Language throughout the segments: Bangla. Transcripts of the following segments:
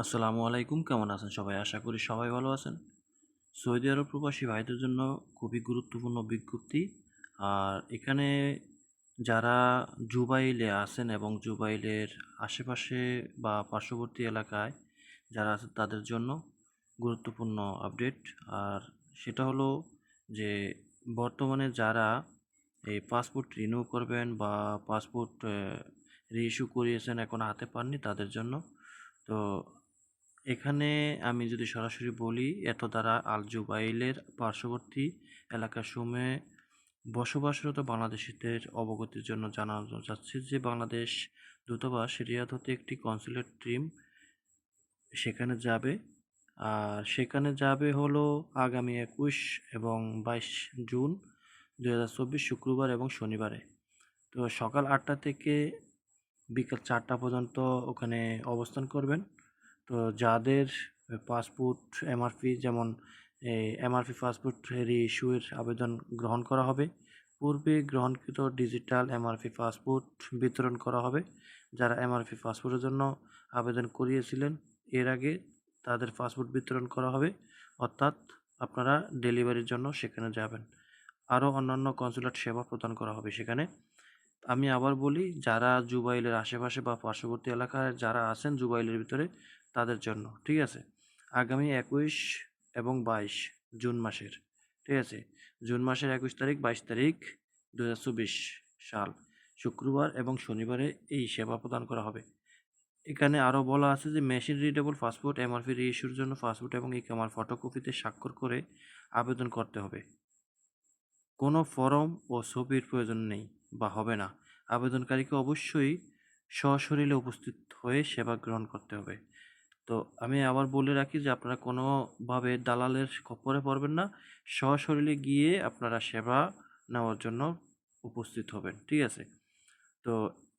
আসসালামু আলাইকুম, কেমন আছেন সবাই? আশা করি সবাই ভালো আছেন। সৌদি আরব প্রবাসী ভাইদের জন্য খুবই গুরুত্বপূর্ণ বিজ্ঞপ্তি। আর এখানে যারা জুবাইলে আছেন এবং জুবাইলের আশেপাশে বা পার্শ্ববর্তী এলাকায় যারা আছেন তাদের জন্য গুরুত্বপূর্ণ আপডেট। আর সেটা হলো যে বর্তমানে যারা এই পাসপোর্ট রিনিউ করবেন বা পাসপোর্ট রিইস্যু করিয়েছেন এখন হাতে পাননি তাদের জন্য। তো এখানে আমি যদি সরাসরি বলি, এত দ্বারা আল জুবাইলের পার্শ্ববর্তী এলাকাসমূহে বসবাসরত বাংলাদেশিদের অবগতির জন্য জানানো যাচ্ছে যে, বাংলাদেশ দূতাবাস রিয়াদ হতে একটি কনসুলেট টিম সেখানে যাবে। আর সেখানে যাবে হলো আগামী একুশ এবং বাইশ জুন দু হাজার চব্বিশ শুক্রবার এবং শনিবারে। তো সকাল আটটা থেকে বিকাল চারটা পর্যন্ত ওখানে অবস্থান করবেন। তো যাদের পাসপোর্ট এমআরপি যেমন এমআরপি পাসপোর্ট রিইস্যুয়ের আবেদন গ্রহণ করা হবে, পূর্বে গ্রহণকৃত ডিজিটাল এমআরপি পাসপোর্ট বিতরণ করা হবে। যারা এমআরপি পাসপোর্টের জন্য আবেদন করিয়েছিলেন, এর আগে তাদের পাসপোর্ট বিতরণ করা হবে। অর্থাৎ আপনারা ডেলিভারির জন্য সেখানে যাবেন। আরও অন্যান্য কনসুলেট সেবা প্রদান করা হবে সেখানে। আমি আবার বলি, যারা জুবাইলের আশেপাশে বা পার্শ্ববর্তী এলাকায় যারা আছেন জুবাইলের ভিতরে তাদের জন্য, ঠিক আছে? আগামী একুশ এবং বাইশ জুন মাসের, ঠিক আছে? জুন মাসের একুশ তারিখ, বাইশ তারিখ দু হাজার চব্বিশ সাল। শুক্রবার এবং শনিবারে এই সেবা প্রদান করা হবে। এখানে আরও বলা আছে যে, মেশিন রিডেবল পাসপোর্ট, এমআরপি রিইস্যুর জন্য পাসপোর্ট এবং ইকামার ফটোকপিতে স্বাক্ষর করে আবেদন করতে হবে। কোনো ফর্ম ও ছবির প্রয়োজন নেই বা হবে না। আবেদনকারীকে অবশ্যই সশরীরে উপস্থিত হয়ে সেবা গ্রহণ করতে হবে। তো আমি আবার বলে রাখি যে আপনারা কোনোভাবে দালালের খপ্পরে পড়বেন না। সশরীরে গিয়ে আপনারা সেবা নেওয়ার জন্য উপস্থিত হবেন, ঠিক আছে? তো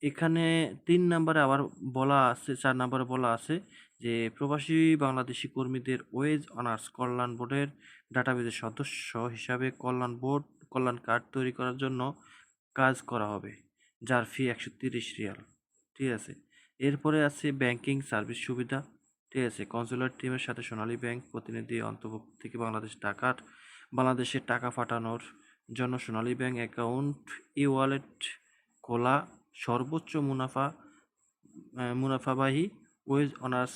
এখানে তিন নম্বরে আবার বলা আছে, চার নম্বরে বলা আছে যে প্রবাসী বাংলাদেশি কর্মীদের ওয়েজ অনার্স কল্যাণ বোর্ডের ডাটাবেজের সদস্য হিসাবে কল্যাণ বোর্ড, কল্যাণ কার্ড তৈরি করার জন্য কাজ করা হবে, যার ফি একশো তিরিশ রিয়াল, ঠিক আছে? এরপরে আছে ব্যাংকিং সার্ভিস সুবিধা ঠিক আছে কনসুলার টিমের সাথে সোনালী ব্যাংক প্রতিনিধি অন্তর্ভুক্ত থেকে বাংলাদেশ টাকার বাংলাদেশে টাকা পাঠানোর জন্য Sonali bank account e wallet খোলা, সর্বোচ্চ মুনাফা মুনাফাবাহী wage earners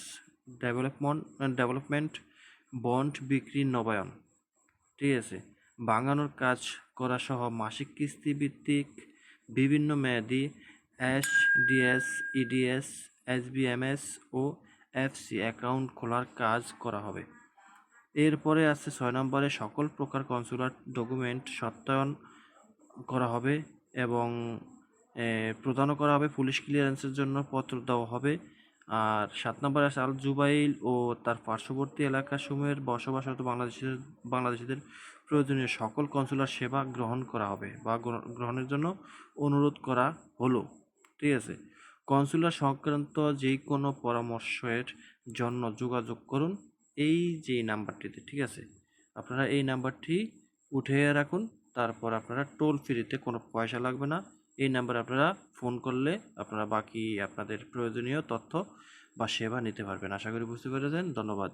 development development bond বিক্রি নবায়ন। ঠিক আছে বাঙানোর কাজ করা সহ মাসিক কিস্তি ভিত্তিক বিভিন্ন মেয়াদি এস ডিএস ইডিএস এস ও এফসি অ্যাকাউন্ট খোলার কাজ করা হবে। এরপরে আছে ছয় নম্বরে সকল প্রকার কনসুলার ডকুমেন্ট সত্যায়ন করা হবে এবং প্রদানও করা হবে, পুলিশ ক্লিয়ারেন্সের জন্য পত্র দেওয়া হবে। আর সাত নম্বরে আছে আল জুবাইল ও তার পার্শ্ববর্তী এলাকাসমূহের বসবাসরত বাংলাদেশের, বাংলাদেশিদের প্রয়োজনীয় সকল কনসুলার সেবা গ্রহণ করা হবে বা গ্রহণের জন্য অনুরোধ করা হলো। ঠিক আছে? কনসুলার সংক্রান্ত যে কোনো পরামর্শের জন্য যোগাযোগ করুন এই যে নাম্বারটিতে, ঠিক আছে? আপনারা এই নাম্বারটি উঠে রাখুন, তারপর আপনারা টোল ফ্রিতে কোনো পয়সা লাগবে না। এই নাম্বারে আপনারা ফোন করলে আপনারা বাকি আপনাদের প্রয়োজনীয় তথ্য বা সেবা নিতে পারবেন। আশা করি বুঝতে পেরেছেন। ধন্যবাদ।